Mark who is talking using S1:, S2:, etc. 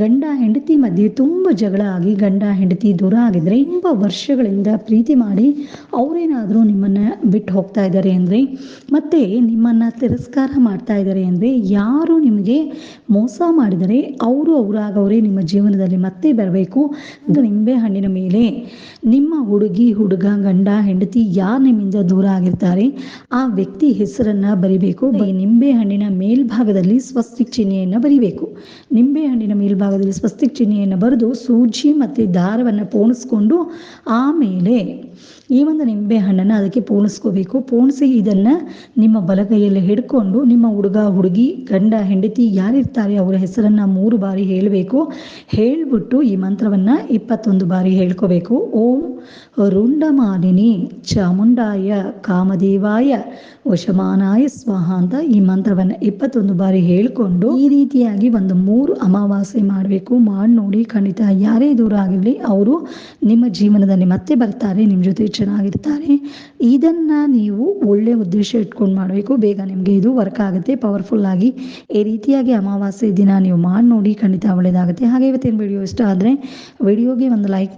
S1: ಗಂಡ ಹೆಂಡತಿ ಮಧ್ಯೆ ತುಂಬ ಜಗಳ ಆಗಿ ಗಂಡ ಹೆಂಡತಿ ದೂರ ಆಗಿದ್ರೆ ತುಂಬ ವರ್ಷಗಳಿಂದ ಪ್ರೀತಿ ಮಾಡಿ ಅವರೇನಾದರೂ ನಿಮ್ಮನ್ನ ಬಿಟ್ಟು ಹೋಗ್ತಾ ಇದ್ದಾರೆ ಅಂದರೆ, ಮತ್ತೆ ನಿಮ್ಮನ್ನ ತಿರಸ್ಕಾರ ಮಾಡ್ತಾ ಇದ್ದಾರೆ ಅಂದರೆ, ಯಾರು ನಿಮಗೆ ಮೋಸ ಮಾಡಿದರೆ ಅವರು ಅವರಾಗವರೇ ನಿಮ್ಮ ಜೀವನದಲ್ಲಿ ಮತ್ತೆ ಬರಬೇಕು. ನಿಂಬೆ ಹಣ್ಣಿನ ಮೇಲೆ. ನಿಮ್ಮ ಹುಡುಗಿ, ಹುಡುಗ, ಗಂಡ, ಹೆಂಡತಿ ಯಾರು ನಿಮ್ಮಿಂದ ದೂರ ಆಗಿರ್ತಾರೆ, ಆ ವ್ಯಕ್ತಿ ಹೆಸರನ್ನ ಬರಿಬೇಕು. ನಿಂಬೆ ಹಣ್ಣಿನ ಮೇಲ್ಭಾಗದಲ್ಲಿ ಸ್ವಸ್ತಿ ಚಿಹ್ನೆಯನ್ನು ಬರಿಬೇಕು. ನಿಂಬೆ ಹಣ್ಣಿನ ಮೇಲ್ಭಾಗದಲ್ಲಿ ಸ್ವಸ್ತಿಕ್ ಚಿಹ್ನೆಯನ್ನು ಬರೆದು ಸೂಜಿ ಮತ್ತು ದಾರವನ್ನು ಪೋಣಿಸ್ಕೊಂಡು ಆಮೇಲೆ ಈ ಒಂದು ನಿಂಬೆ ಹಣ್ಣನ್ನು ಅದಕ್ಕೆ ಪೋಣಿಸ್ಕೋಬೇಕು. ಪೋಣಿಸಿ ಇದನ್ನು ನಿಮ್ಮ ಬಲಗೈಯಲ್ಲಿ ಹಿಡ್ಕೊಂಡು ನಿಮ್ಮ ಹುಡುಗ, ಹುಡುಗಿ, ಗಂಡ, ಹೆಂಡತಿ ಯಾರಿರ್ತಾರೆ ಅವರ ಹೆಸರನ್ನು ಮೂರು ಬಾರಿ ಹೇಳಬೇಕು. ಹೇಳಿಬಿಟ್ಟು ಈ ಮಂತ್ರವನ್ನು ಇಪ್ಪತ್ತೊಂದು ಬಾರಿ ಹೇಳ್ಕೋಬೇಕು. ಓಂ ರುಂಡಮಾಲಿನಿ ಚಾಮುಂಡಾಯ ಕಾಮದೇವಾಯ ವಶಮಾನಾಯ ಸ್ವಾಹ ಅಂತ ಈ ಮಂತ್ರವನ್ನು ಇಪ್ಪತ್ತೊಂದು ಬಾರಿ ಹೇಳಿಕೊಂಡು ಈ ರೀತಿಯಾಗಿ ಒಂದು ಮೂರು ಅಮಾವಾಸ್ಯೆ ಮಾಡಬೇಕು, ಮಾಡಿ ನೋಡಿ, ಖಂಡಿತ ಯಾರೇ ದೂರ ಆಗಿರಲಿ, ಅವರು ನಿಮ್ಮ ಜೀವನದಲ್ಲಿ ಮತ್ತೆ ಬರ್ತಾರೆ, ನಿಮ್ಮ ಜೊತೆ ಚೆನ್ನಾಗಿರ್ತಾರೆ. ಇದನ್ನು ನೀವು ಒಳ್ಳೆ ಉದ್ದೇಶ ಇಟ್ಕೊಂಡು ಮಾಡಬೇಕು. ಬೇಗ ನಿಮಗೆ ಇದು ವರ್ಕ್ ಆಗುತ್ತೆ ಪವರ್ಫುಲ್ ಆಗಿ. ಈ ರೀತಿಯಾಗಿ ಅಮಾವಾಸ್ಯೆ ದಿನ ನೀವು ಮಾಡಿ ನೋಡಿ, ಖಂಡಿತ ಒಳ್ಳೆಯದಾಗುತ್ತೆ ಹಾಗೆ ಇವತ್ತಿನ ವಿಡಿಯೋ ಇಷ್ಟ ಆದರೆ ವಿಡಿಯೋಗೆ ಒಂದು ಲೈಕ್